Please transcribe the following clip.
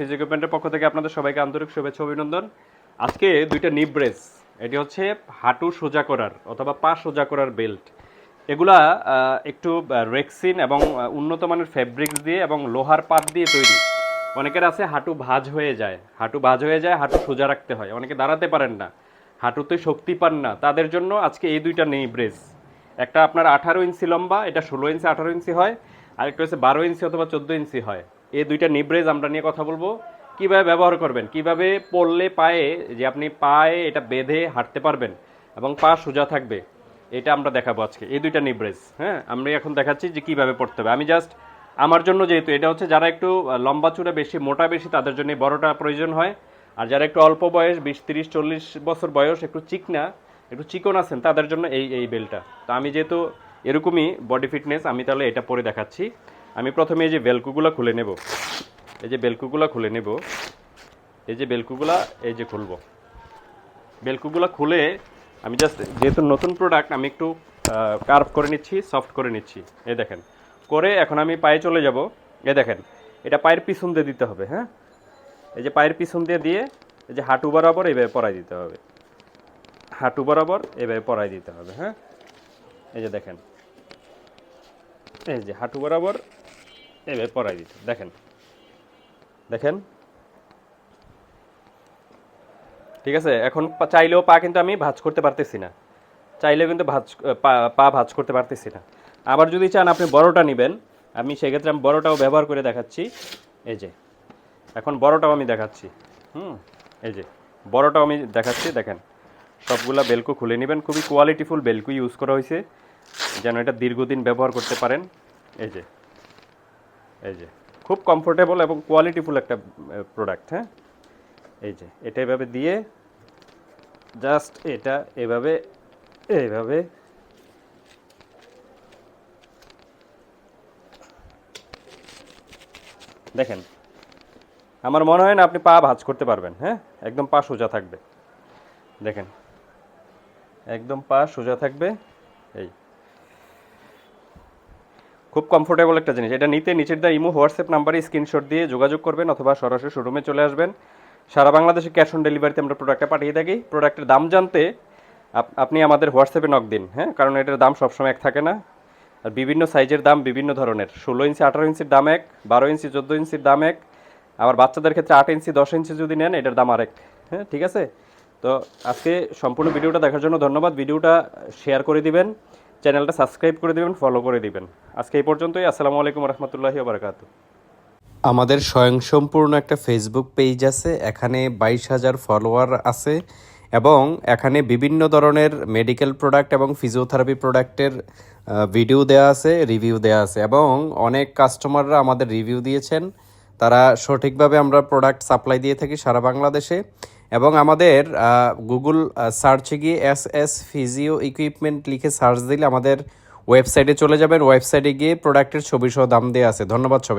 ফিজিওকুইপমেন্টের পক্ষ থেকে আপনাদের সবাইকে আন্তরিক শুভেচ্ছা, অভিনন্দন। আজকে দুইটা নিব্রেস এটি হচ্ছে হাঁটু সোজা করার অথবা পা সোজা করার বেল্ট। এগুলা একটু রেক্সিন এবং উন্নত মানের ফেব্রিক্স দিয়ে এবং লোহার পাত দিয়ে তৈরি। অনেকের আছে হাঁটু ভাঁজ হয়ে যায়। হাঁটু ভাঁজ হয়ে যায়, হাঁটু সোজা রাখতে হয়। অনেকে দাঁড়াতে পারেন না। হাঁটুতে শক্তি পান না। তাদের জন্য আজকে এই দুইটা নেই ব্রেস একটা আপনার আঠারো ইঞ্চি লম্বা, এটা ষোলো ইঞ্চি, আঠারো ইঞ্চি হয়। আরেকটা হচ্ছে বারো ইঞ্চি অথবা চোদ্দ ইঞ্চি হয়। এই দুইটা নিব্রেজ আমরা নিয়ে কথা বলব। কীভাবে ব্যবহার করবেন? কীভাবে পড়লে পায়ে, যে আপনি পায়ে এটা বেঁধে হাঁটতে পারবেন এবং পা সোজা থাকবে, এটা আমরা দেখাবো আজকে। এই দুইটা নিব্রেজ হ্যাঁ? আমরা এখন দেখাচ্ছি যে কীভাবে পড়তে হবে। আমি জাস্ট আমার জন্য যেহেতু, এটা হচ্ছে যারা একটু লম্বা চূড়া বেশি, মোটা বেশি, তাদের জন্য বড়টা প্রয়োজন হয়। আর যারা একটু অল্প বয়স, বিশ, তিরিশ, চল্লিশ বছর বয়স, একটু চিকনা, একটু চিকন আছেন, তাদের জন্য এই এই বেলটা। তো আমি যেহেতু এরকমই বডি ফিটনেস আমি তাহলে এটা পরে দেখাচ্ছি। আমি প্রথমে এই যে বেলকুগুলো খুলে নেব। এই যে বেলকুগুলো খুলে নেব। এই যে বেলকুগুলা এই যে খুলবো। বেলকুগুলো খুলে আমি জাস্ট যেহেতু নতুন প্রোডাক্ট আমি একটু কার্ভ করে নিচ্ছি সফট করে নিচ্ছি। এই দেখেন। করে এখন আমি পায়ে চলে যাব। এ দেখেন। এটা পায়ের পিছন দিয়ে দিতে হবে হ্যাঁ? এই যে পায়ের পিছন দিয়ে দিয়ে এই যে হাঁটু বরাবর এইভাবে পরাই দিতে হবে। হাঁটু বরাবর এইভাবে পরাই দিতে হবে হ্যাঁ? এই যে দেখেন। এই যে হাঁটু বরাবর এইভাবে পরাই দিতে দেখেন। দেখেন। ঠিক আছে? এখন চাইলেও পা কিন্তু আমি ভাঁজ করতে পারতেছি না। চাইলেও কিন্তু ভাঁজ পা ভাঁজ করতে পারতেছি না। আবার যদি চান আপনি বড়টা নেবেন, আমি সেক্ষেত্রে আমি বড়টাও ব্যবহার করে দেখাচ্ছি। এই যে। এখন বড়টাও আমি দেখাচ্ছি। হুম? এই যে। বড়টাও আমি দেখাচ্ছি, দেখেন। সবগুলা বেলকু খুলে নেবেন। খুবই কোয়ালিটিফুল বেলকু ইউজ করা হয়েছে যেন এটা দীর্ঘদিন ব্যবহার করতে পারেন। এই যে এই যে, খুব কমফোর্টেবল এবং কোয়ালিটিফুল একটা প্রোডাক্ট হ্যাঁ? এই যে, এটা এভাবে দিয়ে জাস্ট এটা এভাবে এইভাবে দেখেন, আমার মনে হয় না আপনি পা ভাজ করতে পারবেন হ্যাঁ? একদম পা সোজা থাকবে। দেখেন, একদম পা সোজা থাকবে, এই। খুব কমফোর্টেবল একটা জিনিস। এটা নিতে নিচের দা ইমো, হোয়াটসঅ্যাপ নাম্বারে স্ক্রিনশট দিয়ে যোগাযোগ করবেন অথবা সরাসরি শোরুমে চলে আসবেন। সারা বাংলাদেশে ক্যাশ অন ডেলিভারিতে আমরা প্রোডাক্টটা পাঠিয়ে থাকি। প্রোডাক্টের দাম জানতে আপ- আপনি আমাদের হোয়াটসঅ্যাপে নক দিন হ্যাঁ? কারণ এটার দাম সবসময় এক থাকে না। আর বিভিন্ন সাইজের দাম বিভিন্ন ধরনের। ষোলো ইঞ্চি, আঠারো ইঞ্চির দাম এক, বারো ইঞ্চি, চোদ্দ ইঞ্চির দাম এক। আবার বাচ্চাদের ক্ষেত্রে আট ইঞ্চি, দশ ইঞ্চি যদি নেন, এটার দাম আরেক হ্যাঁ? ঠিক আছে? তো আজকে সম্পূর্ণ ভিডিওটা দেখার জন্য ধন্যবাদ। ভিডিওটা শেয়ার করে দিবেন। চ্যানেলটা সাবস্ক্রাইব করে দিবেন ফলো করে দিবেন। আজকে এই পর্যন্তই, আসসালামু আলাইকুম রহমতুল্লাহি বারকাতু আমাদের স্বয়ংসম্পূর্ণ একটা ফেসবুক পেজ আছে, এখানে বাইশ হাজার ফলোয়ার আছে এবং এখানে বিভিন্ন ধরনের মেডিকেল প্রোডাক্ট এবং ফিজিওথেরাপি প্রোডাক্টের ভিডিও দেওয়া আছে রিভিউ দেওয়া আছে এবং অনেক কাস্টমাররা আমাদের রিভিউ দিয়েছেন। তারা সঠিকভাবে আমরা প্রোডাক্ট সাপ্লাই দিয়ে থাকি সারা বাংলাদেশে। এবং আমাদের গুগল সার্চে গিয়ে এস এস ফিজিও ইকুইপমেন্ট লিখে সার্চ দিলে আমাদের ওয়েবসাইটে চলে যাবেন। ওয়েবসাইটে গিয়ে প্রোডাক্টের ছবি সহ দাম দেওয়া আছে। ধন্যবাদ সবাই